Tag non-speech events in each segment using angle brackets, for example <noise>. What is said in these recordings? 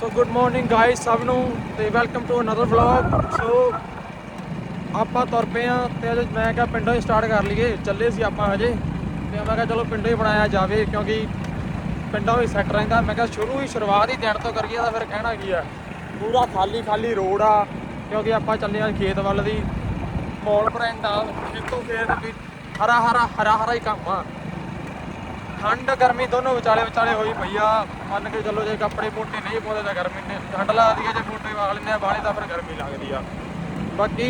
So good morning guys ਸਭ ਨੂੰ ਤੇ welcome to another vlog so ਆਪਾਂ ਤੁਰ ਪਏ ਆ ਤੇ ਅੱਜ ਮੈਂ ਕਿਹਾ ਪਿੰਡੋਂ ਹੀ ਸਟਾਰਟ ਕਰ ਲਈਏ। ਚੱਲੇ ਸੀ ਆਪਾਂ ਹਜੇ। ਤੇ ਮੈਂ ਕਿਹਾ ਚਲੋ ਪਿੰਡੋਂ ਹੀ ਬਣਾਇਆ ਜਾਵੇ ਕਿਉਂਕਿ ਪਿੰਡਾਂ ਹੀ ਸੈੱਟ ਰਹਿੰਦਾ। ਮੈਂ ਕਿਹਾ ਸ਼ੁਰੂ ਹੀ ਸ਼ੁਰੂਆਤ ਹੀ ਦਿਨ ਤੋਂ ਕਰੀਏ ਤਾਂ ਫਿਰ ਕਹਿਣਾ ਕੀ ਆ। ਪੂਰਾ ਖਾਲੀ ਖਾਲੀ ਰੋਡ ਆ, ਕਿਉਂਕਿ ਆਪਾਂ ਚੱਲੇ ਆ ਖੇਤ ਵੱਲ ਦੀ। ਮੌਲ ਫਰੈਂਡ ਆ ਖੇਤੋਂ ਖੇਤ ਵੀ ਹਰਾ ਹਰਾ ਹਰਾ ਹਰਾ ਹੀ ਕੰਮ ਆ। ਠੰਡ ਗਰਮੀ ਦੋਨੋਂ ਵਿਚਾਲੇ ਵਿਚਾਲੇ ਹੋਈ ਪਈ ਆ। ਮੰਨ ਕੇ ਚੱਲੋ ਜੇ ਕੱਪੜੇ ਮੋਟੇ ਨਹੀਂ ਪਾਉਂਦੇ ਤਾਂ ਗਰਮੀ ਨੇ ਠੰਡ ਲੱਗਦੀ ਹੈ ਜੇ ਮੋਟੇ ਵਾਲ ਲੈਂਦੇ ਆ ਬਾਲੇ ਤਾਂ ਫਿਰ ਗਰਮੀ ਲੱਗਦੀ ਆ। ਬਾਕੀ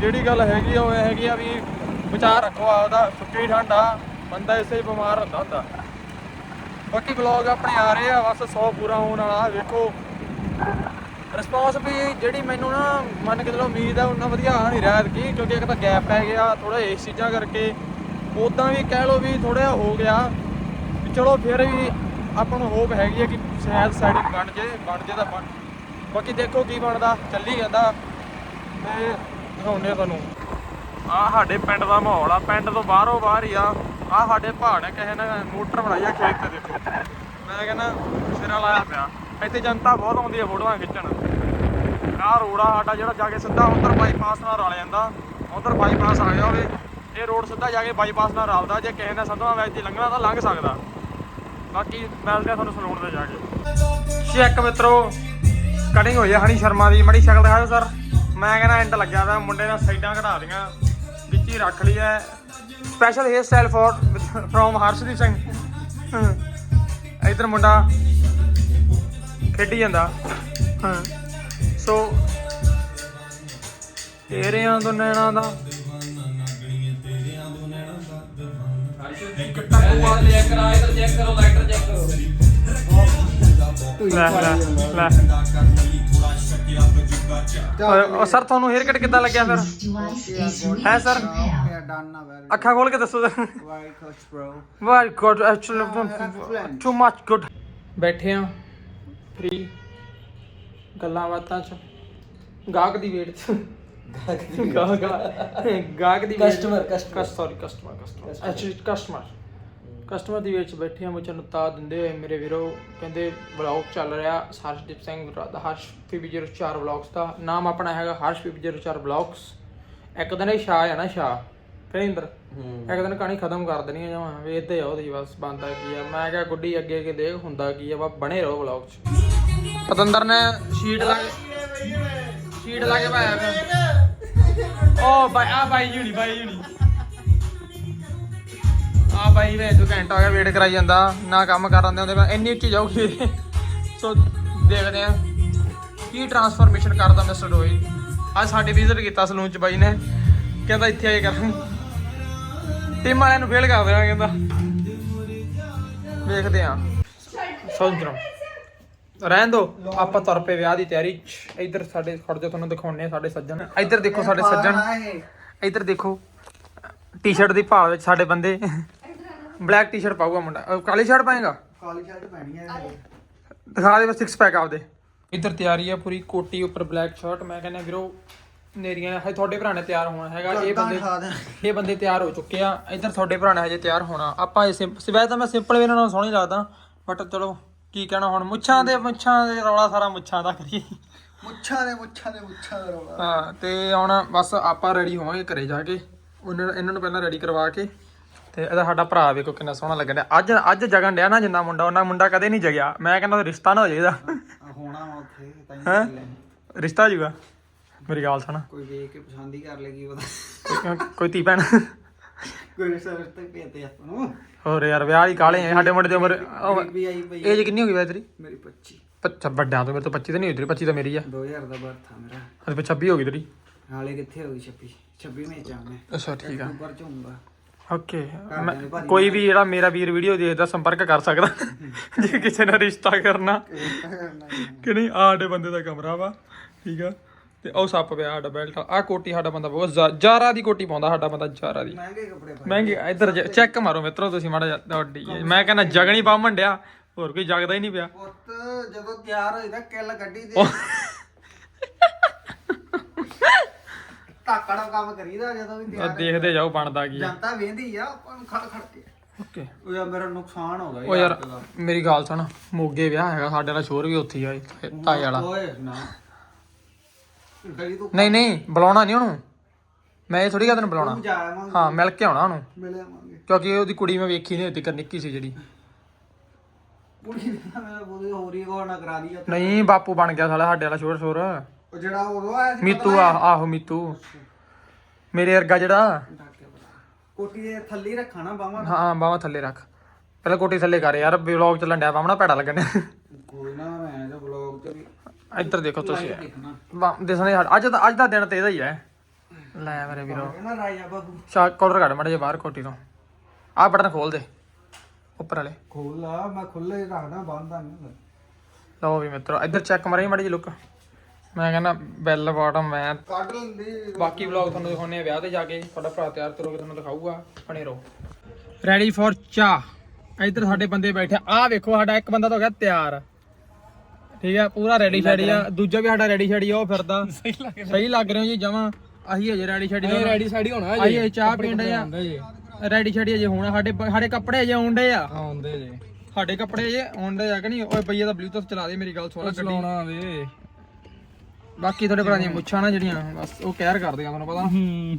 ਜਿਹੜੀ ਗੱਲ ਹੈਗੀ ਆ, ਉਹ ਇਹ ਹੈਗੀ ਆ ਵੀ ਵਿਚਾਰ ਰੱਖੋ ਆਪਦਾ, ਸੁੱਕੀ ਠੰਡ ਆ, ਬੰਦਾ ਇਸੇ ਹੀ ਬਿਮਾਰ ਹੁੰਦਾ ਹੁੰਦਾ। ਬਾਕੀ ਵਲੌਗ ਆਪਣੇ ਆ ਰਹੇ ਆ, ਬਸ 100 ਪੂਰਾ ਹੋਣ ਵਾਲਾ ਵੇਖੋ। ਰਿਸਪੌਂਸ ਵੀ ਜਿਹੜੀ ਮੈਨੂੰ ਨਾ, ਮੰਨ ਕੇ ਚਲੋ ਉਮੀਦ ਆ, ਉਹਨਾਂ ਵਧੀਆ ਆ ਨਹੀਂ ਰਿਹਾ ਕੀ ਕਿਉਂਕਿ ਇੱਕ ਤਾਂ ਗੈਪ ਪੈ ਗਿਆ ਥੋੜਾ ਇਸ ਚੀਜ਼ਾਂ ਕਰਕੇ। ਉਦਾਂ ਵੀ ਕਹਿ ਲਓ ਵੀ ਥੋੜਾ ਜਿਹਾ ਹੋ ਗਿਆ। ਵੀ ਚਲੋ ਫਿਰ ਵੀ ਆਪਾਂ ਨੂੰ ਹੋਪ ਹੈਗੀ ਹੈ ਕਿ ਸ਼ਾਇਦ ਸਾਈਡ ਬਣ ਜੇ ਬਣ ਜੇ ਤਾਂ ਬਣ। ਬਾਕੀ ਦੇਖੋ ਕੀ ਬਣਦਾ, ਚੱਲੀ ਜਾਂਦਾ ਤੇ ਦਿਖਾਉਂਦੇ ਆ ਤੁਹਾਨੂੰ। ਆ ਸਾਡੇ ਪਿੰਡ ਦਾ ਮਾਹੌਲ ਆ, ਪਿੰਡ ਤੋਂ ਬਾਹਰੋਂ ਬਾਹਰ ਹੀ ਆ। ਆ ਸਾਡੇ ਪਹਾੜ ਹੈ ਕਿਸੇ ਨੇ ਮੋਟਰ ਬਣਾਈ ਆ ਖੇਤ ਤੇ ਦੇਖੋ ਮੈਂ ਕਹਿੰਦਾ ਸਿਰਾ ਲਾਇਆ ਪਿਆ। ਇੱਥੇ ਜਨਤਾ ਬਹੁਤ ਆਉਂਦੀ ਹੈ ਫੋਟੋਆਂ ਖਿੱਚਣ। ਆਹ ਰੋਡ ਆ, ਸਾਡਾ ਜਿਹੜਾ ਜਾ ਕੇ ਸਿੱਧਾ ਉਧਰ ਬਾਈਪਾਸ ਨਾਲ ਰਲ ਜਾਂਦਾ। ਉਧਰ ਬਾਈਪਾਸ ਆ ਗਿਆ ਹੋਵੇ ਇਹ ਰੋਡ ਸਿੱਧਾ ਜਾ ਕੇ ਬਾਈਪਾਸ ਨਾਲ ਰਲਦਾ। ਜੇ ਕਿਸੇ ਨੇ ਸੰਧਵਾ ਵਿੱਚ ਦੀ ਲੰਘਣਾ ਤਾਂ ਲੰਘ ਸਕਦਾ। ਬਾਕੀ ਮਿਲਦੇ ਆ ਤੁਹਾਨੂੰ ਸਲੂਨ ਤੇ ਜਾ ਕੇ। ਚੈੱਕ ਮਿੱਤਰੋ ਕਟਿੰਗ ਹੋਈ ਆ ਹਣੀ ਸ਼ਰਮਾ ਦੀ। ਮੜੀ ਸ਼ਕਲ ਦਿਖਾਓ ਸਰ ਮੈਂ ਕਹਿੰਦਾ ਐਂਡ ਲੱਗਿਆ ਪਿਆ ਮੁੰਡੇ ਨਾਲ ਸਾਈਡਾਂ ਘਟਾ ਲੀਆਂ ਵਿੱਚ ਹੀ ਰੱਖ ਲਈ ਐ। Special hair style for from Harshdeep Singh. ਇਧਰ ਮੁੰਡਾ ਖੇਡੀ ਜਾਂਦਾ। ਹਾਂ। ਸੋ ਤੇਰਿਆਂ ਤੋਂ ਨੈਣਾ ਦਾ। ਚੈੱਕ ਕਰਾ ਇਧਰ ਚੈੱਕ ਕਰੋ ਲਾਈਟਰ ਚੈੱਕ ਕਰੋ ਲੈ ਲੈ। ਲੈ ਉਹ ਸਰ ਤੁਹਾਨੂੰ ਹੇਅਰ ਕੱਟ ਕਿੱਦਾਂ ਲੱਗਿਆ ਫਿਰ? ਹੈ ਸਰ? ਅੱਖਾਂ ਖੋਲ ਕੇ ਦੱਸੋ। Bro. Very good actually too much good ਬੈਠੇ ਆ ਫ੍ਰੀ ਗੱਲਾਂ ਬਾਤਾਂ ਚ। ਗਾਹਕ ਦੀ ਵੇਟ ਚ। ਗਾਹਕ ਗਾਹਕ ਦੀ Customer, customer. Sorry customer customer actually customer customer ਦੀ ਵੇਟ ਚ ਬੈਠੇ ਆ ਨੁਤਾ ਦਿੰਦੇ ਹੋਏ ਮੇਰੇ ਵੀਰੋ ਕਹਿੰਦੇ ਵਲੌਗ ਚੱਲ ਰਿਹਾ ਹਰਸ਼ਦੀਪ ਸਿੰਘ ਦਾ ਹਰਸ਼ 504 ਵਲੌਗਸ ਦਾ। ਨਾਮ ਆਪਣਾ ਹੈਗਾ ਹਰਸ਼ 504 ਵਲੌਗਸ ਇੱਕ ਦਿਨ ਇਹ ਸ਼ਾਹ ਆ ਨਾ ਸ਼ਾਹ ਕਹਿੰਦਰ ਇੱਕ ਦਿਨ ਕਹਾਣੀ ਖਤਮ ਕਰ ਦੇਣੀ ਆ ਜਮਾ ਵੇਚਦੇ ਆ ਉਹਦੀ ਬਸ ਬੰਦਾ ਕੀ ਆ। ਮੈਂ ਕਿਹਾ ਗੁੱਡੀ ਅੱਗੇ ਅੱਗੇ ਦੇਖ ਹੁੰਦਾ ਕੀ ਆ ਬਸ ਬਣੇ ਰਹੋ ਵਲੌਗ 'ਚ। ਪਤੰਦਰ ਨੇ ਸ਼ੀਟ ਲਾ ਕੇ ਸ਼ੀਟ ਲਾ ਕੇ ਪਾਇਆ ਓ ਬਾਈ ਆ ਬਾਈ ਜੁਣੀ ਬਾਈ ਜੁਣੀ ਆ ਬਾਈ ਵੇ ਤੂੰ ਘੰਟਾ ਹੋ ਗਿਆ ਵੇਟ ਕਰਾਈ ਜਾਂਦਾ, ਨਾ ਕੰਮ ਕਰ ਦੇ ਹੁੰਦੇ, ਮੈਂ ਇੰਨੀ ਉੱਚੀ ਜਾਊਗੀ। ਸੋ ਦੇਖਦੇ ਆ ਕੀ ਟਰਾਂਸਫਰਮੇਸ਼ਨ ਕਰਦਾ ਮਿਸਟਰ ਰੋਈ ਅੱਜ ਸਾਡੇ ਵਿਜ਼ਿਟ ਕੀਤਾ ਸਲੂਨ ਚ ਬਾਈ ਨੇ। ਕਹਿੰਦਾ ਇੱਥੇ ਆਏ ਕਰਾਂਗੇ ਟੀਮ ਵਾਲਿਆਂ ਨੂੰ ਫੇਲ ਕਰ ਦੇਣਾ, ਕਹਿੰਦਾ। ਵੇਖਦੇ ਆ ਸੋਚਣਾ ਰਹਿਣ ਦੋ, ਆਪਾਂ ਤੁਰ ਪਏ ਵਿਆਹ ਦੀ ਤਿਆਰੀ। ਚ ਇੱਧਰ ਸਾਡੇ ਖੜ ਜਾ ਤੁਹਾਨੂੰ ਦਿਖਾਉਣੇ ਆ ਸਾਡੇ ਸੱਜਣ। ਇੱਧਰ ਦੇਖੋ ਸਾਡੇ ਸੱਜਣ। ਇੱਧਰ ਦੇਖੋ ਟੀ-ਸ਼ਰਟ ਦੀ ਭਾਲ ਵਿੱਚ ਸਾਡੇ ਬੰਦੇ। ਬਲੈਕ ਟੀ-ਸ਼ਰਟ ਪਾਊਗਾ ਮੁੰਡਾ। ਅਹ ਕਾਲੀ ਸ਼ਰਟ ਪਾਏਗਾ? ਕਾਲੀ ਸ਼ਰਟ ਪੈਣੀ ਹੈ ਦਿਖਾ ਦੇ ਬਸ ਸਿਕਸ ਪੈਕ ਆਪਦੇ। ਇੱਧਰ ਤਿਆਰੀ ਆ ਪੂਰੀ ਕੋਟੀ ਉੱਪਰ ਬਲੈਕ ਸ਼ਰਟ ਮੈਂ ਕਹਿੰਦਾ ਵੀਰੋ ਨੇਰੀਆਂ ਹੈ ਤੁਹਾਡੇ ਭਰਾ ਨੇ ਤਿਆਰ ਹੋਣਾ ਹੈਗਾ। ਇਹ ਬੰਦੇ ਖਾ ਦੇ। ਇਹ ਬੰਦੇ ਤਿਆਰ ਹੋ ਚੁੱਕੇ ਆ। ਇੱਧਰ ਤੁਹਾਡੇ ਭਰਾ ਨੇ ਹਜੇ ਤਿਆਰ ਹੋਣਾ। ਆਪਾਂ ਇਹ ਸਿੰਪ- ਸਿਵਾਏ ਤਾਂ ਮੈਂ ਸਿੰਪਲ ਵੀ ਇਹਨਾਂ ਨੂੰ ਸੋਹਣੀ ਲੱਗਦਾ ਬਟ ਚਲੋ ਕੀ ਕਹਿਣਾ ਹੁਣ? ਮੁੱਛਾਂ ਦੇ ਮੁੱਛਾਂ ਦੇ ਰੌਲਾ ਸਾਰਾ ਮੁੱਛਾਂ ਦਾ ਕਰੀਏ। ਮੁੱਛਾਂ ਦੇ ਮੁੱਛਾਂ ਦੇ ਮੁੱਛਾਂ ਦਾ ਰੌਲਾ। ਹਾਂ ਤੇ ਹੁਣ ਬਸ ਆਪਾਂ ਰੈਡੀ ਹੋਵਾਂਗੇ ਘਰੇ ਜਾ ਕੇ। ਉਹਨਾਂ ਇਹਨਾਂ ਨੂੰ ਪਹਿਲਾਂ ਰੈਡੀ ਕਰਵਾ ਕੇ। ਤੇ ਇਹਦਾ ਸਾਡਾ ਭਰਾ ਵੇਖੋ ਕਿੰਨਾ ਸੋਹਣਾ ਲੱਗਣ ਡਿਆ। ਅੱਜ ਅੱਜ ਜਗਣ ਡਿਆ ਨਾ ਜਿੰਨਾ ਮੁੰਡਾ ਉਹਨਾਂ ਮੁੰਡਾ ਕਦੇ ਨਹੀਂ ਜਗਿਆ। ਮੈਂ ਕਹਿੰਦਾ ਰਿਸ਼ਤਾ ਨਾ ਹੋ ਜਾਏਦਾ ਆ ਹੋਣਾ ਵਾ ਉੱਥੇ ਤਾਂ ਹੀ ਹੈਂ? ਚੱਲੇ। ਰਿਸ਼ਤਾ ਹੋ ਜਾਊਗਾ। ਮੇਰੀ ਗੱਲ ਸੁਣ। ਕੋਈ ਵੇਖ ਕੇ ਪਸੰਦ ਹੀ ਕਰ ਲੇਗੀ ਉਹਦਾ। ਕੋਈ- ਕੋਈ ਤੀ ਭੈਣ। ਕੋਈ ਰਿਸ਼ਤਾ ਰਿਸ਼ਤਾ ਭੇਜਦੇ ਆਪਾਂ ਨੂੰ। ਹੋਰ ਯਾਰ ਵਿਆਹ ਹੀ ਕਾਲੇ ਆ ਸਾਡੇ ਮੁੰਡੇ ਦੀ ਉਮਰ ਵੀ ਆਈ ਪਈ ਏਜ ਕਿੰਨੀ ਹੋ ਗਈ ਵੈ ਤੇਰੀ ਮੇਰੀ 25 ਪੱਚਾ ਵੱਡਿਆਂ ਤੋਂ ਮੇਰੇ ਤੋਂ 25 ਤਾਂ ਨਹੀਂ ਹੋਈ ਤੇਰੀ 25 ਤਾਂ ਮੇਰੀ ਆ। 2000 ਦਾ ਬਰਥ ਆ ਮੇਰਾ। ਹਜੇ 26 ਹੋ ਗਈ ਤੇਰੀ। ਹਾਲੇ ਕਿੱਥੇ ਹੋ ਗਈ 26 26 ਵਿੱਚ ਆ ਮੈਂ। ਅੱਛਾ ਠੀਕ ਆ। ਉੱਪਰ ਝੂੰਗਾ ਓਕੇ ਕੋਈ ਵੀ ਜਿਹੜਾ ਮੇਰਾ ਵੀਰ ਵੀਡੀਓ ਦੇਖਦਾ ਸੰਪਰਕ ਕਰ ਸਕਦਾ। <laughs> ਜੇ ਕਿਸੇ ਨਾਲ ਰਿਸ਼ਤਾ ਕਰਨਾ। ਕਿ ਨਹੀਂ ਆਹ ਸਾਡੇ ਬੰਦੇ ਦਾ ਕਮਰਾ ਵਾ ਠੀਕ ਆ। ਤੇ ਉਹ ਸੱਪ ਪਿਆ ਸਾਡਾ ਬੈਲਟ ਆ ਕੋਟੀ ਸਾਡਾ ਬੰਦਾ ਬਹੁਤ ਜਾਰਾ ਦੀ ਕੋਟੀ ਪਾਉਂਦਾ ਸਾਡਾ ਬੰਦਾ ਜਾਰਾ ਦੀ। ਮਹਿੰਗੇ ਕੱਪੜੇ ਪਾ ਮਹਿੰਗੀ ਇੱਧਰ ਚੈੱਕ ਮਾਰੋ ਮਿੱਤਰੋ ਤੁਸੀਂ ਮਾੜਾ ਜਿਹਾ ਤੁਹਾਡੀ। ਮੈਂ ਕਹਿੰਦਾ ਜਗਣੀ ਬਾਹਮਣ ਡਿਆ ਹੋਰ ਕੋਈ ਜਗਦਾ ਹੀ ਨਹੀਂ ਪਿਆ। ਪੁੱਤ ਜਦੋਂ ਤਿਆਰ ਹੋਈ ਤਾਂ ਕਿੱਲ ਗੱਡੀ ਦੇ। ਧਾਕੜਾ ਕੰਮ ਕਰੀਦਾ ਜਦੋਂ ਵੀ ਤਿਆਰ ਦੇਖਦੇ ਜਾਓ ਬਣਦਾ ਕੀ ਆ ਜਨਤਾ ਵੇਂਦੀ ਆ ਆਪਾਂ ਨੂੰ ਖੜ ਖੜ ਕੇ। ਓਕੇ। ਉਹ ਯਾਰ ਮੇਰਾ ਨੁਕਸਾਨ ਹੋ ਗਿਆ ਓ ਯਾਰ ਮੇਰੀ ਗੱਲ ਸੁਣ ਮੋਗੇ ਵਿਆਹ ਹੈਗਾ ਸਾਡੇ ਵਾਲਾ ਸ਼ੋਰ ਵੀ ਉੱਥੇ ਹੀ ਆ ਤਾਏ ਵਾਲਾ। ਓਏ ਨਾ। ਗਲੀ ਤੋਂ ਨਹੀਂ ਨਹੀਂ ਬੁਲਾਉਣਾ ਨਹੀਂ ਉਹਨੂੰ। ਮੈਂ ਇਹ ਥੋੜੀ ਕਾ ਤੈਨੂੰ ਬੁਲਾਉਣਾ। ਜਾਵਾਂਗੇ ਹਾਂ ਮਿਲ ਕੇ ਆਉਣਾ ਉਹਨੂੰ। ਮਿਲੇ ਆਵਾਂਗੇ। ਕਿਉਂਕਿ ਉਹਦੀ ਕੁੜੀ ਮੈਂ ਵੇਖੀ ਨਹੀਂ ਹੁੰਦੀ ਕਰ ਨਿੱਕੀ ਸੀ ਜਿਹੜੀ। ਕੁੜੀ ਦਾ ਮੇਰਾ ਬੋਲੇ ਹੋਰ ਹੀ ਕਰਾ ਦੀ ਨਹੀਂ ਬਾਪੂ ਬਣ ਗਿਆ ਸਾਲਾ ਸਾਡੇ ਵਾਲਾ ਸ਼ੋਰ ਸ਼ੋਰ। ਉਹ ਜਿਹੜਾ ਉਹ ਆਇਆ ਸੀ ਮੀਤੂ ਆ ਆਹੋ ਮੀਤੂ। ਮੇਰੇ ਵਰਗਾ ਜਿਹੜਾ ਕੋਟੀ ਦੇ ਥੱਲੇ ਹੀ ਰੱਖਾ ਨਾ ਬਾਵਾ ਹਾਂ ਬਾਵਾ ਥੱਲੇ ਰੱਖ। ਪਹਿਲਾਂ ਕੋਟੀ ਥੱਲੇ ਕਰ ਯਾਰ ਵਲੌਗ ਚੱਲਣ ਡਿਆ ਬਾਵਣਾ ਭੈੜਾ ਲੱਗਣ ਡਿਆ। ਕੋਈ ਨਾ ਮੈਂ ਜੋ ਬਲੌਗ ਤੇ ਵੀ ਇੱਧਰ ਦੇਖੋ ਤੁਸੀਂ। ਦੇਖਣਾ। ਬਾ- ਦਿਸਣੇ ਹਟ- ਅੱਜ ਦਾ ਅੱਜ ਦਾ ਦਿਨ ਤੇ ਇਹਦਾ ਹੀ ਹੈ। ਲੈ ਮੇਰੇ ਵੀਰੋ। ਨਾ ਰਾਜਾ ਬਾਬੂ। ਸ਼ਾ ਕਾਲਰ ਕੱਢ ਮੜੇ ਜੇ ਬਾਹਰ ਕੋਟੀ ਤੋਂ। ਆਹ ਬਟਨ ਖੋਲ ਦੇ ਉੱਪਰ ਵਾਲੇ। ਖੋਲ ਲਾ ਮੈਂ ਖੁੱਲੇ ਹੀ ਰੱਖਦਾ ਬੰਦਾ ਨਹੀਂ ਲਓ ਵੀ ਮਿੱਤਰੋ ਇੱਧਰ ਚੈੱਕ ਮਾਰੀ ਮੜੀ ਜੀ ਲੁੱਕ ਮੈਂ ਕਹਿੰਦਾ ਬੈਲ ਬਾਟਮ ਮੈਂ। ਕੱਢ ਲੈਂਦੀ। ਬਾਕੀ ਵਲੌਗ ਤੁਹਾਨੂੰ ਦਿਖਾਉਣੇ ਆ ਵਿਆਹ ਤੇ ਜਾ ਕੇ। ਤੁਹਾਡਾ ਭਰਾ ਤਿਆਰ ਕਰੋਗੇ ਤੁਹਾਨੂੰ ਦਿਖਾਊਗਾ। ਬਣੇ ਰਹੋ। ਰੈਡੀ ਫॉर ਚਾਹ ਇੱਧਰ ਸਾਡੇ ਬੰਦੇ ਬੈਠੇ ਆ। ਵੇਖੋ ਸਾਡਾ ਇੱਕ ਬੰਦਾ ਤਾਂ ਹੋ ਗਿਆ ਤਿਆਰ। ਠੀਕ ਹੈ ਪੂਰਾ ਰੈਡੀ ਸ਼ੈਡੀ ਆ। ਦੂਜਾ ਵੀ ਸਾਡਾ ਰੈਡੀ ਸ਼ੈਡੀ ਆ ਉਹ ਫਿਰਦਾ। ਸਹੀ ਲੱਗ ਰਹੇ। ਹੋ ਜੀ ਜਮਾਂ। ਅਸੀਂ ਹਜੇ ਰੈਡੀ ਸ਼ੈਡੀ ਰੈਡੀ ਸ਼ੈਡੀ ਹੋਣਾ ਅਸੀਂ ਹਜੇ ਚਾਹ ਪੀਂਦੇ ਆ। ਰੈਡੀ ਸ਼ੈਡੀ ਹਜੇ ਹੋਣਾ। ਸਾਡੇ ਸਾਡੇ ਕੱਪੜੇ ਹਜੇ ਆਉਂਦੇ ਆ। ਆਉਂਦੇ ਜੇ। ਸਾਡੇ ਕੱਪੜੇ ਹਜੇ ਆਉਂਦੇ ਆ ਕਿ ਨਹੀਂ? ਓਏ ਭਈਆ ਦਾ ਬਲੂਟੁੱਥ ਚਲਾ ਦੇ ਮੇਰੀ ਗੱਲ ਸੁਣ। ਗੱਡੀ। ਚਲਾਉਣਾ ਵੇ। ਬਾਕੀ ਤੁਹਾਡੇ ਭਰਾ ਦੀਆਂ ਮੁੱਛਾਂ ਨਾ ਜਿਹੜੀਆਂ ਬਸ ਉਹ ਕਹਿਰ ਕਰਦੇ ਆ ਤੁਹਾਨੂੰ ਪਤਾ ਹੂੰ।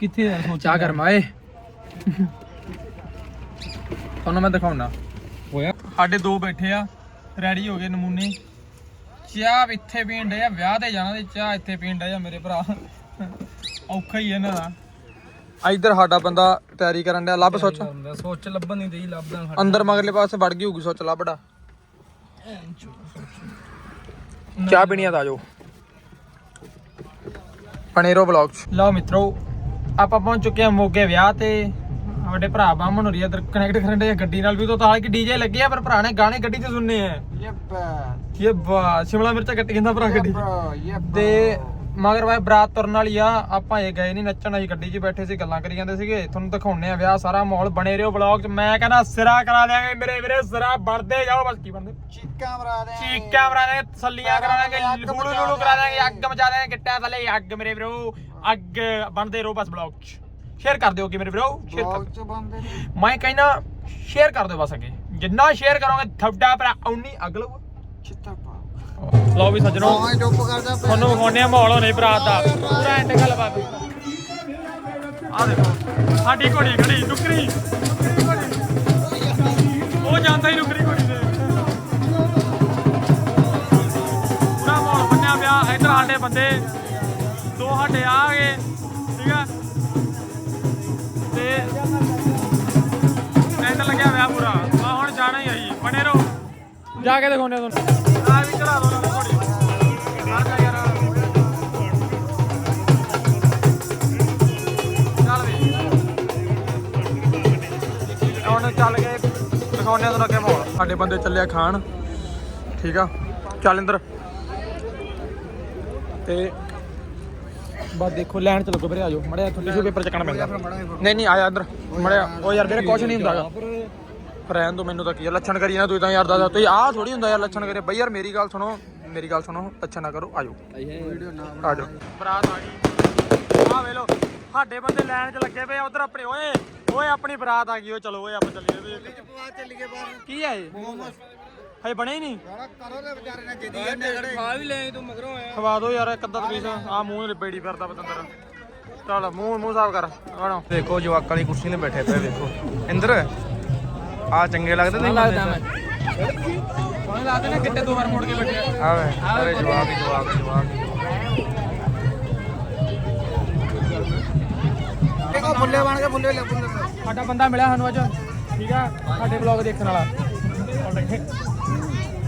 ਕਿੱਥੇ ਯਾਰ ਸੋਚ ਚਾਹ ਗਰਮਾਏ ਤੁਹਾਨੂੰ ਮੈਂ ਦਿਖਾਉਣਾ। ਹੋਇਆ। ਸਾਡੇ ਦੋ ਬੈਠੇ ਆ ਰੈਡੀ ਹੋ ਗਏ ਨਮੂਨੇ। ਚਾਹ ਇੱਥੇ ਪੀਣ ਡੇ ਆ ਵਿਆਹ ਤੇ ਜਾਣਾ ਤੇ ਚਾਹ ਇੱਥੇ ਪੀਣ ਡੇ ਆ ਮੇਰੇ ਭਰਾ। ਔਖਾ ਹੀ ਆ ਇਹਨਾਂ ਦਾ। ਇੱਧਰ ਸਾਡਾ ਬੰਦਾ ਤਿਆਰੀ ਕਰਨ ਡਿਆ ਲੱਭ ਸੋਚ। ਹੁੰਦਾ ਸੋਚ ਲੱਭਣ ਨਹੀਂ ਦੇਈ ਲੱਭਦਾ ਅੰਦਰ ਮਗਰਲੇ ਪਾਸੇ ਵੜ ਗਈ ਹੋਊਗੀ ਸੋਚ ਲੱਭੜਾ ਚਾਹ ਪੀਣੀ ਆ ਤਾਂ ਆਜੋ ਪਨੇਰੋ ਬਲੌਗ ਲਓ ਮਿੱਤਰੋ ਆਪਾਂ ਪਹੁੰਚ ਚੁੱਕੇ ਆ ਮੋਗੇ ਵਿਆਹ ਤੇ। ਸਾਡੇ ਭਰਾ ਬਾਮਨ ਹੋਰੀ ਇਧਰ ਕਨੈਕਟ ਕਰਨ ਦੇ ਗੱਡੀ ਨਾਲ ਵੀ ਤੋਂ ਤਾਂ ਕਿ ਡੀਜੇ ਲੱਗੇ ਆ ਪਰ ਭਰਾ ਨੇ ਗਾਣੇ ਗੱਡੀ 'ਚ ਸੁਣਨੇ ਆ। ਯੈਪ ਬਾ ਸ਼ਿਮਲਾ ਮਿਰਚਾਂ ਕੱਟੀ ਜਾਂਦਾ ਭਰਾ ਗੱਡੀ ਯੈਪ ਤੇ ਮਗਰ ਵਾਏ ਬਰਾਤ ਤੁਰਨ ਵਾਲੀ ਆ ਆਪਾਂ ਇਹ ਗਏ ਨਹੀਂ ਨੱਚਣ ਅਸੀਂ ਗੱਡੀ 'ਚ ਬੈਠੇ ਸੀ ਗੱਲਾਂ ਕਰੀ ਜਾਂਦੇ ਸੀਗੇ। ਤੁਹਾਨੂੰ ਦਿਖਾਉਣੇ ਆ ਵਿਆਹ ਸਾਰਾ ਮਾਹੌਲ ਬਣੇ ਰਿਓ ਵਲੌਗ 'ਚ। ਮੈਂ ਕਹਿੰਦਾ ਸਿਰਾ ਕਰਾ ਦਿਆਂਗੇ ਮੇਰੇ ਵੀਰੇ ਸਿਰਾ ਬਣਦੇ ਜਾਓ ਬਸ ਕੀ ਬਣਦੇ? ਚੀਕਾਂ ਮਰਾ ਦੇ ਚੀਕਾਂ ਮਰਾ ਦੇ ਤਸੱਲੀਆਂ ਕਰਾ ਦਾਂਗੇ ਲੂਲੂ ਲੂਲੂ ਕਰਾ ਦਾਂਗੇ ਅੱਗ ਮਚਾ ਦਾਂਗੇ ਗਿੱਟਿਆਂ ਥੱਲੇ ਅੱਗ ਮੇਰੇ ਵੀਰੋ ਅੱਗ ਬਣਦੇ ਰਹੋ ਬਸ ਬਲੌਗ 'ਚ। ਸ਼ੇਅਰ ਕਰ ਦਿਓ ਕਿ ਮੇਰੇ ਵੀਰੋ ਸ਼ੇਅਰ ਕਰ ਬਲੌਗ ਚ ਬੰਦੇ ਨੇ ਮੈਂ ਕਹਿੰਦਾ ਸ਼ੇਅਰ ਕਰ ਦਿਓ ਬਸ ਅੱਗੇ। ਜਿੰਨਾ ਸ਼ੇਅਰ ਕਰੋਗੇ ਤੁਹਾਡਾ ਭਰਾ ਉਨੀ ਅੱਗ ਲਊਗਾ ਚਿੱਟਾ ਪਾ ਲਓ ਵੀ ਸੱਜਣੋ ਹਾਂ ਚੁੱਪ ਤੁਹਾਨੂੰ ਵਿਖਾਉਂਦੇ ਆ ਮਾਹੌਲ ਹੋਣੇ ਬਰਾਤ ਦਾ। ਪੂਰਾ ਐਂਡ ਗੱਲਬਾਤ ਆ ਦੇਖੋ ਸਾਡੀ ਘੋੜੀ ਖੜੀ ਨੁਕਰੀ ਨੁਕਰੀ ਘੋੜੀ। ਉਹ ਜਾਂਦਾ ਹੀ ਨੁਕਰੀ ਘੋੜੀ ਦੇ ਪੂਰਾ ਮਾਹੌਲ ਬੰਨਿਆ ਪਿਆ ਇੱਧਰ ਸਾਡੇ ਬੰਦੇ। ਦੋ ਸਾਡੇ ਆ ਗਏ ਠੀਕ ਆ। ਤੇ ਟੈਂਟ ਲੱਗਿਆ ਹੋਇਆ ਪੂਰਾ। ਆ ਹੁਣ ਜਾਣਾ ਹੀ ਆਈ ਬਣੇ ਰਹੋ। ਜਾ ਕੇ ਦਿਖਾਉਂਦੇ ਆ ਤੁਹਾਨੂੰ। ਹੁਣ ਚੱਲ ਗਏ ਦਿਖਾਉਂਦੇ ਆ ਤੁਹਾਨੂੰ ਅੱਗੇ ਮਾਹੌਲ ਸਾਡੇ ਬੰਦੇ ਚੱਲਿਆ ਖਾਣ ਠੀਕ ਆ ਚੱਲ ਇੰਦਰ ਤੇ ਬਸ ਦੇਖੋ ਲੈਣ ਚ ਲੱਗੋ ਵੀਰੇ ਆਜੋ ਮੜਿਆ ਤੁਹਾਨੂੰ ਟਿਸ਼ੂ ਪੇਪਰ ਚੱਕਣਾ ਪੈਂਦਾ ਨਹੀਂ ਨਹੀਂ ਆਇਆ ਅੰਦਰ ਮੜਿਆ ਉਹ ਯਾਰ ਵੀਰੇ ਕੁਛ ਨਹੀਂ ਹੁੰਦਾਗਾ ਰਹਿਣ ਦੋ ਮੈਨੂੰ ਤਾਂ ਕੀ ਆ, ਲੱਛਣ ਕਰੀ ਨਾ ਤੂੰ ਤਾਂ ਯਾਰ ਦਾ ਤੁਸੀਂ ਆਹ ਥੋੜੀ ਹੁੰਦਾ ਯਾਰ ਲੱਛਣ ਕਰੇ। ਬਈ ਯਾਰ ਮੇਰੀ ਗੱਲ ਸੁਣੋ ਮੇਰੀ ਗੱਲ ਸੁਣੋ ਲੱਛਣ ਨਾ ਕਰੋ ਆਜੋ। ਆਜੋ ਬਰਾਤ ਆ ਗਈ ਆ ਵੇ ਲੋ ਸਾਡੇ ਬੰਦੇ ਲਾਈਨ 'ਚ ਲੱਗੇ ਪਏ ਉਧਰ ਆਪਣੇ ਓਏ ਓਏ ਆਪਣੀ ਬਰਾਤ ਆ ਗਈ ਓ ਚਲੋ ਓਏ ਆਪਾਂ ਚੱਲੀਏ ਤੇ ਪਵਾ ਚੱਲੀਏ ਬਾਹਰ। ਕੀ ਆ ਇਹ? ਹਜੇ ਬਣੇ ਹੀ ਨਹੀਂ? ਸਾਰਾ ਕਰੋ ਦੇ ਵਿਚਾਰੇ ਨੇ ਜਿੱਦੀ ਜਾਂਦੇ ਖੜੇ ਖਾ ਵੀ ਲੈ ਤੂੰ ਮਗਰੋਂ ਆਇਆ ਖਵਾ ਦੋ ਯਾਰ ਇੱਕ ਅੱਧਾ ਪੀਸ। ਆ ਮੂੰਹ ਲਿਬੇੜੀ ਫਿਰਦਾ ਪਤੰਦਰ। ਚੱਲ ਮੂੰਹ ਮੂੰਹ ਸਾਫ਼ ਕਰ। ਆਣੋ ਦੇਖੋ ਜਵਾਕਾਂ ਵਾਲੀ ਕੁਰਸੀ 'ਤੇ ਬੈਠੇ ਪਏ ਦੇਖੋ। ਇੰਦਰ ਆ ਚੰਗੇ ਲੱਗਦੇ ਨਹੀਂ ਲੱਗਦਾ ਮੈਂ ਉਹਨੇ ਲਾਦੇ ਨੇ ਕਿੱਤੇ ਦੋ ਵਾਰ ਮੋੜ ਕੇ ਬੈਠੇ ਆ। ਵੇ ਸਾਰੇ ਜਵਾਕ ਹੀ ਜਵਾਕ ਹੀ ਜਵਾਕ ਹੀ। ਦੇਖੋ ਫੁੱਲੇ ਬਣ ਕੇ ਫੁੱਲੇ ਲੈ ਫੁੱਲੇ ਸਾਡਾ ਬੰਦਾ ਮਿਲਿਆ ਸਾਨੂੰ ਅੱਜ ਠੀਕ ਆ? ਸਾਡੇ ਵਲੌਗ ਦੇਖਣ ਵਾਲਾ।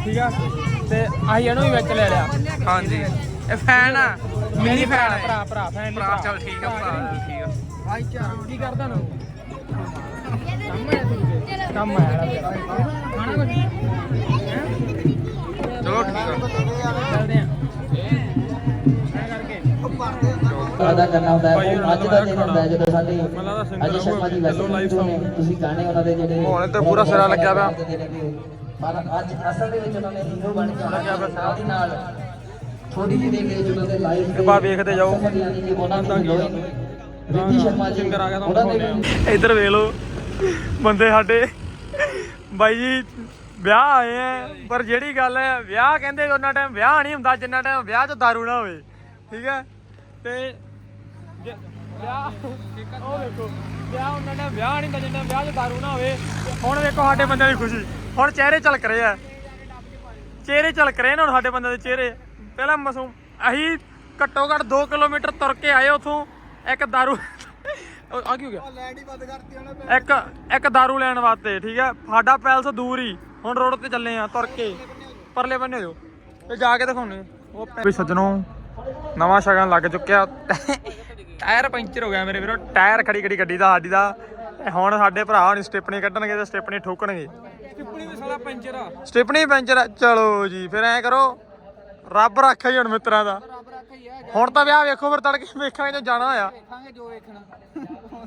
ਠੀਕ ਆ? ਤੇ ਅਸੀਂ ਇਹਨੂੰ ਵੀ ਵਿੱਚ ਲੈ ਲਿਆ। ਹਾਂਜੀ। ਇਹ ਫੈਨ ਆ ਮੇਰੀ ਫੈਨ ਭਰਾ ਭਰਾ ਫੈਨ ਭਰਾ ਚੱਲ ਠੀਕ ਆ ਭਰਾ ਠੀਕ ਆ। ਭਾਈਚਾਰਾ ਕੀ ਕਰਦਾ ਨਾ ਕੰਮ ਆਇਆ। ਤੇਰਾ ਖਾਣਾ ਕੁਝ ਚਲੋ ਠੀਕ ਆ। ਚੱਲਦੇ ਆ। ਅਦਾ ਕਰਨਾ ਹੁੰਦਾ ਹੈ। ਅੱਜ ਦਾ ਦਿਨ ਹੁੰਦਾ ਹੈ ਜਦੋਂ ਸਾਡੇ ਅਜੇ ਸ਼ਰਮਾ ਜੀ ਵੈਸੇ ਤੁਸੀਂ ਗਾਣੇ ਉਹਨਾਂ ਦੇ ਜਿਹੜੇ ਹੁਣ ਇੱਧਰ ਪੂਰਾ ਸਿਰਾ ਲੱਗਿਆ ਪਿਆ। ਪਰ ਅੱਜ ਅਸਲ ਦੇ ਵਿੱਚ ਉਹਨਾਂ ਨੇ ਹੀਰੋ ਬਣ ਕੇ ਹੈ। ਨਾਲ ਦੀ ਨਾਲ ਥੋੜੀ ਜਿਹੀ ਦੇਰ ਦੇ ਉਹਨਾਂ ਦੇ ਲਾਈਵ ਬਾ ਵੇਖਦੇ ਜਾਓ। ਉਹਨਾਂ ਦੀ ਰਿੱਧੀ ਸ਼ਰਮਾ ਜੀ ਤਾਂ ਉਹਨਾਂ ਦੇ ਇੱਧਰ ਵੇਖ ਲਓ। ਬੰਦੇ ਸਾਡੇ। ਬਾਈ ਜੀ, ਵਿਆਹ ਆਏ ਆ, ਪਰ ਜਿਹੜੀ ਗੱਲ ਹੈ ਵਿਆਹ ਕਹਿੰਦੇ ਉਹਨਾਂ ਟਾਈਮ ਵਿਆਹ ਨਹੀਂ ਹੁੰਦਾ, ਜਿੰਨਾ ਟਾਈਮ ਵਿਆਹ 'ਚ ਦਾਰੂ ਨਾ ਹੋਵੇ। ਠੀਕ ਹੈ ਤੇ ਵਿਆਹ ਉਹ ਵੇਖੋ, ਵਿਆਹ ਉਹਨਾਂ ਟਾਈਮ ਵਿਆਹ ਨਹੀਂ ਹੁੰਦਾ, ਜਿੰਨਾ ਵਿਆਹ 'ਚ ਦਾਰੂ ਨਾ ਹੋਵੇ। ਹੁਣ ਵੇਖੋ ਸਾਡੇ ਬੰਦਿਆਂ ਦੀ ਖੁਸ਼ੀ। ਹੁਣ ਚਿਹਰੇ ਝਲਕ ਰਹੇ ਆ। ਚਿਹਰੇ ਝਲਕ ਰਹੇ ਨੇ ਹੁਣ ਸਾਡੇ ਬੰਦਿਆਂ ਦੇ ਚਿਹਰੇ। ਪਹਿਲਾਂ ਮਸੂਮ ਅਸੀਂ ਘੱਟੋ ਘੱਟ 2 ਕਿਲੋਮੀਟਰ ਤੁਰ ਕੇ ਆਏ ਉਥੋਂ, ਇੱਕ ਦਾਰੂ ਆ ਕੀ ਹੋ ਗਿਆ ਇੱਕ ਇੱਕ ਦਾਰੂ ਲੈਣ ਵਾਸਤੇ ਠੀਕ ਹੈ ਸਾਡਾ ਪੈਲਸ ਦੂਰ ਹੀ ਹੁਣ ਰੋਡ ਤੇ ਚੱਲੇ ਆ ਤੁਰ ਕੇ ਪਰਲੇ ਬੰਨੇ ਹੋ ਤੇ ਜਾ ਕੇ ਦਿਖਾਉਣੇ ਉਹ ਵੀ ਸੱਜਣੋ ਨਵਾਂ ਸ਼ਗਨ ਲੱਗ ਚੁੱਕਿਆ ਟਾਇਰ ਪੈਂਚਰ ਹੋ ਗਿਆ ਮੇਰੇ ਵੀਰੋ ਟਾਇਰ ਖੜੀ ਖੜੀ ਗੱਡੀ ਦਾ ਸਾਡੀ ਦਾ ਤੇ ਹੁਣ ਸਾਡੇ ਭਰਾ ਹੁਣ ਸਟਿਪਣੀ ਕੱਢਣਗੇ ਤੇ ਸਟਿਪਣੀ ਠੋਕਣਗੇ ਟਿੱਪਣੀ ਵੀ ਸਾਲਾ ਪੈਂਚਰ ਆ ਸਟਿਪਣੀ ਪੈਂਚਰ ਆ। ਚਲੋ ਜੀ ਫਿਰ ਐ ਕਰੋ ਰੱਬ ਰੱਖੇ ਜੀ ਹੁਣ ਮਿੱਤਰਾਂ ਦਾ ਹੁਣ ਤਾਂ ਵਿਆਹ ਵੇਖੋ ਫਿਰ ਤੜਕੇ ਵੇਖਾਂਗੇ ਜੇ ਜਾਣਾ ਹੋਇਆ ਦੇਖਾਂਗੇ ਜੋ ਵੇਖਣਾ।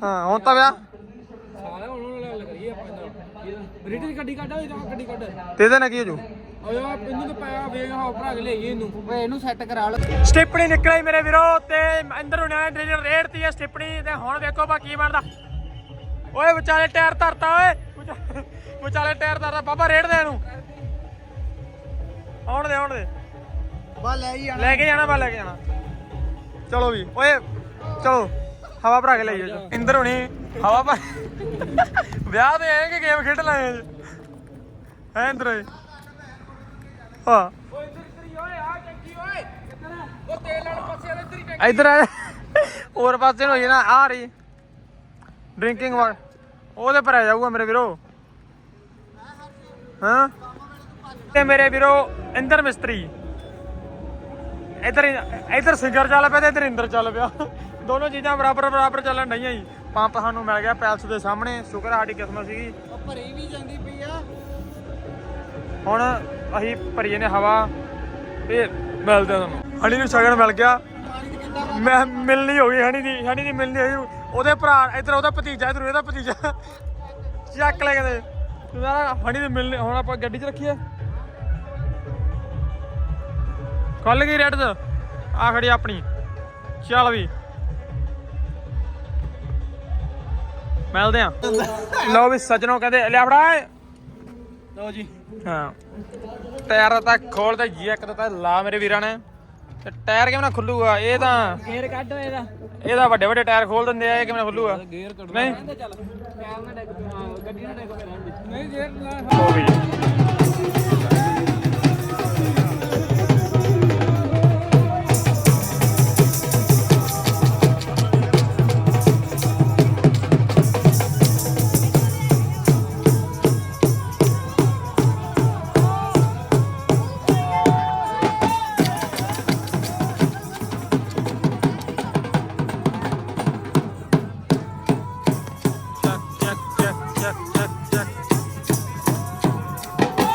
ਹਾਂ ਹੁਣ ਤਾਂ ਵਿਆਹ। ਸਾਲਾ ਹੁਣ ਉਹਨਾਂ ਨਾਲ ਕਰੀਏ ਆਪਾਂ ਇਹਦਾ ਰਿਟਨ ਗੱਡੀ ਕੱਢ ਓਏ ਤਾਂ ਗੱਡੀ ਕੱਢ। ਤੇ ਇਹਦੇ ਨਾਲ ਕੀ ਹੋ ਜੂ? ਓਏ ਆ ਇਹਨੂੰ ਤਾਂ ਪਾਇਆ ਵੇਗ ਹਾਂ ਭਰਾ ਕੇ ਲੈ ਇਹਨੂੰ। ਓਏ ਇਹਨੂੰ ਸੈੱਟ ਕਰਾ ਲਓ। ਸਟਿਪਣੀ ਨਿਕਲੀ ਮੇਰੇ ਵੀਰੋ ਤੇ ਅੰਦਰ ਹੁਣੇ ਡ੍ਰਿਲਰ ਰੇੜਤੀ ਹੈ ਸਟਿਪਣੀ ਤੇ ਹੁਣ ਵੇਖੋ ਬਾ ਕੀ ਬਣਦਾ। ਓਏ ਵਿਚਾਲੇ ਟਾਇਰ ਧਰਤਾ ਓਏ। ਵਿਚਾ- ਵਿਚਾਲੇ ਟਾਇਰ ਧਰਤਾ ਬਾਬਾ ਰੇੜ ਦੇ ਇਹਨੂੰ। ਆਉਣ ਦੇ ਆਉਣ ਦੇ। ਬਾ ਲੈ ਹੀ ਲੈ ਕੇ ਜਾਣਾ ਬਾ, ਲੈ ਕੇ ਜਾਣਾ। ਚਲੋ ਵੀ, ਓਏ, ਚਲੋ, ਹਵਾ ਭਰਾ ਕੇ ਲੈ ਜਾਓ ਇੰਦਰ ਹੁਣੀ ਹਵਾ ਭਰ ਵਿਆਹ ਤੇ ਆਏ ਕਿ ਗੇਮ ਖੇਡ ਲਾਏ ਅੱਜ? ਹੈ ਇੰਦਰ ਓਏ? ਹਾਂ। ਇੱਧਰ ਆ ਹੋਰ ਪਾਸੇ ਨੂੰ ਹੋਈ ਨਾ, ਆ ਰਹੀ। ਡਰਿੰਕਿੰਗ ਵਾਟਰ ਉਹਦੇ ਪਰ ਆ ਜਾਊਗਾ ਮੇਰੇ ਵੀਰੋ। ਹਾਂ? ਤੇ ਮੇਰੇ ਵੀਰੋ, ਇੰਦਰ ਮਿਸਤਰੀ। ਇੱਧਰ ਇੱਧਰ ਸਿੰਗਰ ਚੱਲ ਪਿਆ ਤੇ ਇੱਧਰ ਇੰਦਰ ਚੱਲ ਪਿਆ। ਦੋਨੋਂ ਚੀਜ਼ਾਂ ਬਰਾਬਰ ਬਰਾਬਰ ਚੱਲਣ ਡਈਆਂ ਜੀ। ਪੰਪ ਸਾਨੂੰ ਮਿਲ ਗਿਆ ਪੈਲਸ ਦੇ ਸਾਹਮਣੇ। ਸ਼ੁਕਰ ਸਾਡੀ ਕਿਸਮਤ ਸੀਗੀ। ਭਰੀ ਵੀ ਜਾਂਦੀ ਪਈ ਆ। ਹੁਣ ਅਸੀਂ ਭਰੀਏ ਨੇ ਹਵਾ ਤੇ ਮਿਲਦੇ ਤੁਹਾਨੂੰ। ਹਣੀ ਨੂੰ ਸ਼ਗਨ ਮਿਲ ਗਿਆ। ਮੈਂ ਮਿਲਣੀ ਹੋ ਗਈ ਹਣੀ ਦੀ ਹਣੀ ਦੀ ਮਿਲਣੀ ਹੋਈ। ਉਹਦੇ ਭਰਾ ਇੱਧਰ ਉਹਦਾ ਭਤੀਜਾ ਇੱਧਰ ਇਹਦਾ ਭਤੀਜਾ। ਚੱਕ ਲੈ ਕਹਿੰਦੇ ਹਣੀ ਦੀ ਮਿਲਣੀ ਹੁਣ ਆਪਾਂ ਗੱਡੀ 'ਚ ਰੱਖੀਏ। ਖੁੱਲ ਗਈ ਰੈਡ ਆ ਖੜੀ ਆਪਣੀ। ਚੱਲ ਵੀ। ਮਿਲਦੇ ਆ। ਲਓ ਵੀ ਸੱਜਣੋ ਕਹਿੰਦੇ ਲਿਆ ਫੜਾ ਏ। ਲਓ ਜੀ। ਹਾਂ। ਟਾਇਰ ਤਾਂ ਖੋਲ ਤੇ ਜੀ ਇੱਕ ਤਾਂ ਲਾ ਮੇਰੇ ਵੀਰਾਂ ਨੇ। ਤੇ ਟਾਇਰ ਕਿਵੇਂ ਨਾ ਖੁੱਲੂਗਾ ਇਹ ਤਾਂ ਗੇਅਰ ਕੱਢ ਇਹਦਾ। ਇਹਦਾ ਵੱਡੇ ਵੱਡੇ ਟਾਇਰ ਖੋਲ ਦਿੰਦੇ ਆ ਇਹ ਕਿਵੇਂ ਨਾ ਖੁੱਲੂਗਾ। ਗੇਅਰ ਕੱਢ ਨਹੀਂ? ਚੱਲ। ਪੈਰ ਨਾ ਡੈਕ ਗੱਡੀ ਨਾ ਡੈਕ ਨਹੀਂ ਗੇਅਰ ਲਾ।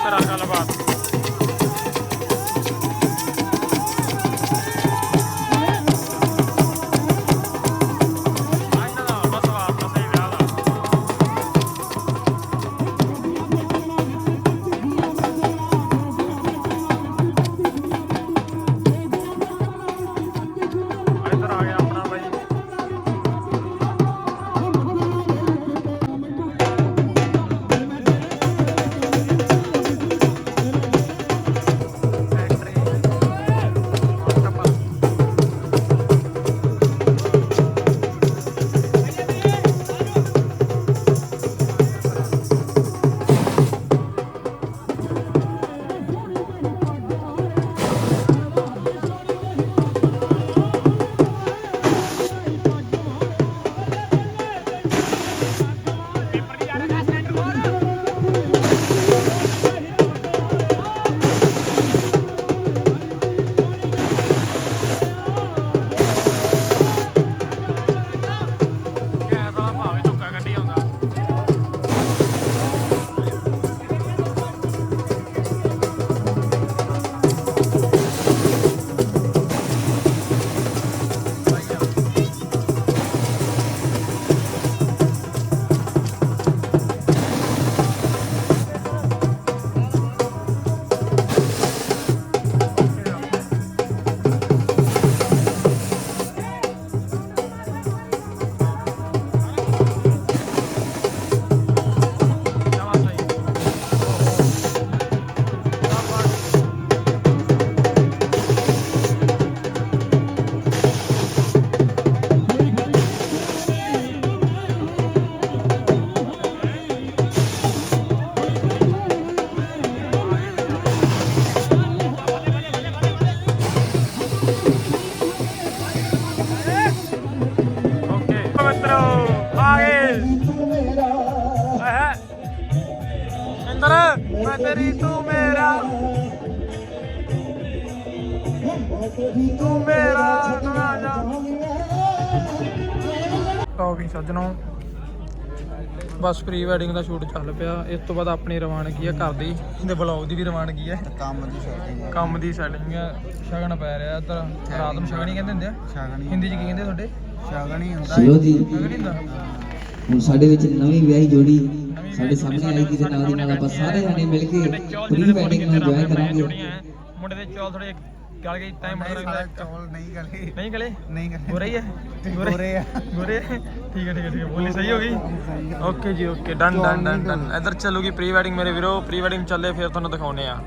ਕਰਾ ਗੱਲਬਾਤ ਤੂੰ ਮੇਰਾ ਤੂੰ ਮੇਰਾ ਨਾ ਜਾ ਲਓ ਵੀ ਸੱਜਣੋ ਬਸ ਪ੍ਰੀ ਵੈਡਿੰਗ ਦਾ ਸ਼ੂਟ ਚੱਲ ਪਿਆ। ਇਸ ਤੋਂ ਬਾਅਦ ਆਪਣੀ ਰਵਾਨਗੀ ਹੈ ਘਰ ਦੀ ਤੇ ਬਲੌਗ ਦੀ ਵੀ ਰਵਾਨਗੀ ਹੈ ਕੰਮ ਦੀ ਸ਼ਾਟਿੰਗ ਕੰਮ ਦੀ ਸੈਟਿੰਗ ਹੈ ਸ਼ਗਨ ਪੈ ਰਿਹਾ ਇੱਧਰ ਰਾਤ ਨੂੰ ਸ਼ਗਨ ਹੀ ਕਹਿੰਦੇ ਹੁੰਦੇ ਆ। ਸ਼ਗਨ ਹਿੰਦੀ ਚ ਕੀ ਕਹਿੰਦੇ ਤੁਹਾਡੇ? ਸ਼ਗਨ ਹੀ ਹੁੰਦਾ ਹੁੰਦਾ। ਹੁਣ ਸਾਡੇ ਵਿੱਚ ਨਵੀਂ ਵਿਆਹੀ ਜੋੜੀ ਸਾਡੇ ਸਾਹਮਣੇ ਆਈ ਜਿਹਦੇ ਨਾਲ ਦੀ ਨਾਲ ਆਪਾਂ ਸਾਰੇ ਜਣੇ ਮਿਲ ਕੇ ਪ੍ਰੀ ਵੈਡਿੰਗ ਨੂੰ ਇੰਜੋਏ ਕਰਾਂਗੇ। ਮੁੰਡੇ ਦੇ ਚੌਲ ਥੋੜੇ ਗਲ ਗਈ ਤਾਂ ਬਣਾ ਲੱਗਦਾ। ਚੌਲ ਨਹੀਂ ਗਲੇ। ਨਹੀਂ ਗਲੇ? ਨਹੀਂ ਗਲੇ। ਗੋਰੇ ਹੀ ਹੈ ਗੋਰੇ? ਆ। ਗੋਰੇ ਆ। ਠੀਕ ਹੈ ਠੀਕ ਹੈ ਠੀਕ ਹੈ ਬੋਲੀ ਸਹੀ ਹੋ ਗਈ? ਓਕੇ ਜੀ okay. Done done done done. ਇਧਰ ਚੱਲੂਗੀ ਪ੍ਰੀ ਵੈਡਿੰਗ ਮੇਰੇ ਵੀਰੋ। ਪ੍ਰੀ ਵੈਡਿੰਗ ਚੱਲੇ ਫਿਰ ਤੁਹਾਨੂੰ ਦਿਖਾਉਨੇ ਆ।